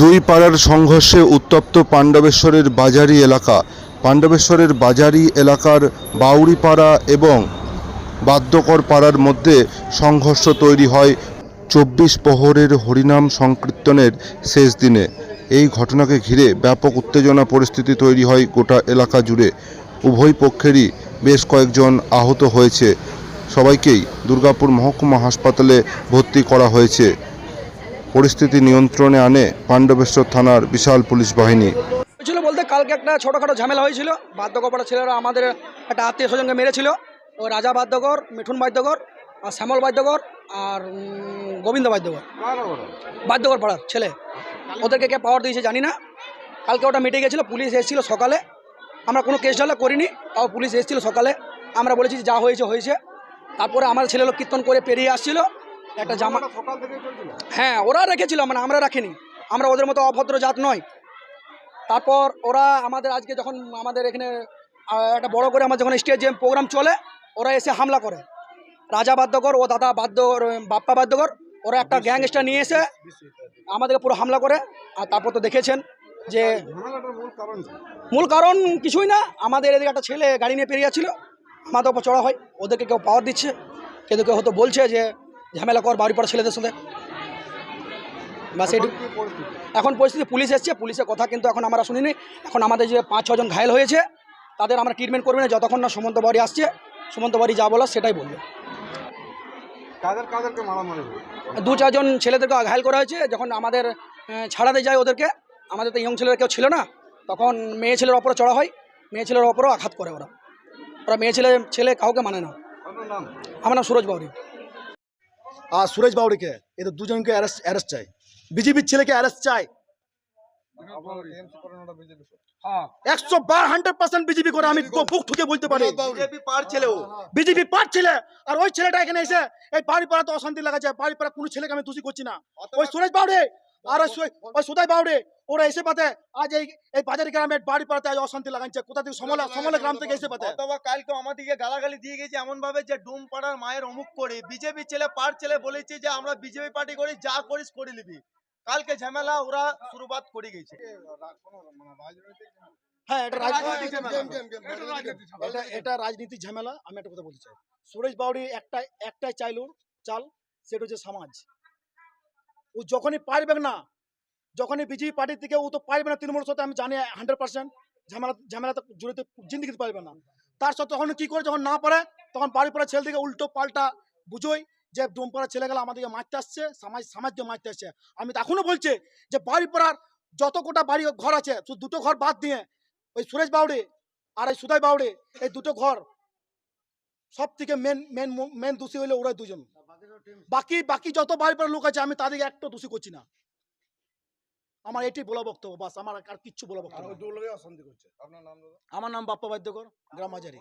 দুই পাড়ার সংঘর্ষে উত্তপ্ত পাণ্ডবেশ্বরের বাজারি এলাকা। পাণ্ডবেশ্বরের বাজারি এলাকার বাউরিপাড়া এবং বাদ্যকর পাড়ার মধ্যে সংঘর্ষ তৈরি হয় চব্বিশ প্রহরের হরিনাম সংকীর্তনের শেষ দিনে। এই ঘটনাকে ঘিরে ব্যাপক উত্তেজনা পরিস্থিতি তৈরি হয় গোটা এলাকা জুড়ে। উভয় পক্ষেরই বেশ কয়েকজন আহত হয়েছে। সবাইকেই দুর্গাপুর মহকুমা হাসপাতালে ভর্তি করা হয়েছে। পরিস্থিতি নিয়ন্ত্রণে আনে পাণ্ডবেশ্বর থানার বিশাল পুলিশ বাহিনী। হয়েছিল বলতে কালকে একটা ছোটোখাটো ঝামেলা হয়েছিল। বাদ্যকপাড়া ছেলেরা আমাদের একটা আত্মীয় স্বজনকে মেরেছিল। ও রাজা বাদ্যকর মিঠুন বাদ্যকর আর শ্যামল বাদ্যকর আর গোবিন্দ বাদ্যকর বাদ্যকর পাড়ার ছেলে। ওদেরকে কে পাওয়ার দিয়েছে জানি না। কালকে ওটা মিটে গেছিল, পুলিশ এসেছিল সকালে। আমরা কোনো কেস ঢালা করিনি, তাও পুলিশ এসেছিল সকালে। আমরা বলেছি যে যা হয়েছে হয়েছে। তারপরে আমার ছেলে লোক কীর্তন করে পেরিয়ে আসছিল। একটা জামা হ্যাঁ ওরা রেখেছিল মানে আমরা রাখিনি। আমরা ওদের মতো অভদ্র জাত নয়। তারপর ওরা আমাদের আজকে যখন আমাদের এখানে একটা বড় করে আমার যখন স্টেজে প্রোগ্রাম চলে ওরা এসে হামলা করে। রাজা বাদ্যকর ও দাদা বাদ্য বাপ্পা বাদ্যকর ওরা একটা গ্যাংস্টার নিয়ে এসে আমাদেরকে পুরো হামলা করে। আর তারপর তো দেখেছেন যে মূল কারণ কিছুই না। আমাদের এদিকে একটা ছেলে গাড়ি নিয়ে পেরিয়ে যাচ্ছিল। আমাদের ওপর চড়া হয়। ওদেরকে কেউ পাওয়ার দিচ্ছে। কিন্তু কেউ হয়তো বলছে যে ঝামেলা কর বাড়ি পড়া ছেলেদের সাথে। বাস এটুকু এখন পরিস্থিতি পুলিশ এসছে পুলিশের কথা কিন্তু এখন আমরা শুনিনি। এখন আমাদের যে পাঁচ ছজন ঘায়ল হয়েছে তাদের আমরা ট্রিটমেন্ট করব না যতক্ষণ না সুমন্ত বাড়ি আসছে সুমন্ত বাড়ি যা বলার সেটাই বলবে? দু চারজন ছেলেদেরকে ঘায়ল করা হয়েছে যখন আমাদের ছাড়াতে যায় ওদেরকে আমাদের তো ইয়ং ছেলেরা কেউ ছিল না তখন মেয়ে ছেলের ওপরে চড়া হয় মেয়ে ছেলের ওপরেও আঘাত করে ওরা। ওরা মেয়ে ছেলে ছেলে কাউকে মানে না। আমার নাম সুরজ বাউরি। আর সুরেশ বাউরিকে এদের দুজনকে অ্যারেস্ট অ্যারেস্ট চাই। বিজেপির ছেলেকে অ্যারেস্ট চাই। একশো বার হান্ড্রেড পার্সেন্ট বিজেপি করে আমি তো বুক ঠুকে বলতে পারি। বিজেপি ছেলে আর ওই ছেলেটা এখানে এসে এই বাড়ি পাড়াতে অশান্তি লাগাচ্ছে বাড়ি পাড়া কোনো ছেলেকে আমি দোষী করছি না। ওই সুরেশ বাউরে আর ওই সুদাই বাউরে ওরা এসে পাতে আজ এই এই বাজারি গ্রামে বাড়ি পাড়াতে আজ অশান্তি লাগাচ্ছে কোথা থেকে সমলা সমলা গ্রাম থেকে এসে পাতে? অথবা কালকে আমাদেরকে গালাগালি দিয়ে গেছে এমন ভাবে যে ডুম পাড়ার মায়ের অমুক করে। বিজেপি ছেলে পার ছেলে বলেছে যে আমরা বিজেপি পার্টি করি যা করিস করে নিবি। কালকে ঝামেলা ওরা শুরুবাত করে গেছে। হ্যাঁ এটা এটা এটা রাজনীতির ঝামেলা। আমি একটা কথা বলতে চাই। সুরেশ বাউরি একটা একটাই চাইলো চাল সেটা হচ্ছে সমাজ। ও যখনই পারবে না, যখনই বিজেপি পার্টির থেকে ও তো পারবে না তৃণমূলের সাথে, আমি জানি হান্ড্রেড পার্সেন্ট ঝামেলা, ঝামেলাতে জড়িত জিন্দিগিতে পারবে না। তার সাথে তখন কি করে, যখন না পারে, তখন বাড়ি পড়া ছেলে থেকে উল্টো পাল্টা বুঝোই যে ডোমপাড়া ছেলেগুলো আমাদেরকে মারতে আসছে, সমাজ, সমাজকে মারতে আসছে। আমি তো এখনও বলছি যে বাড়ি পড়ার যত কোটা বাড়ি, ঘর আছে, শুধু দুটো ঘর বাদ দিয়ে ওই সুরেশ বাউড়ে আর এই সুদাই বাউড়ে, এই দুটো ঘর সব থেকে মেন মেন মেন দোষী হইলে ওরা দুজন। বাকি বাকি যত ভাই পড়ার লোক আছে আমি তাদেরকে একটা দোষী করছি না। আমার এটি বলা বক্তব্য বাস। আমার আর কিচ্ছু বলা বক্তব্য আমার নাম বাপ্পা বাদ্যকর গ্রাম হাজারি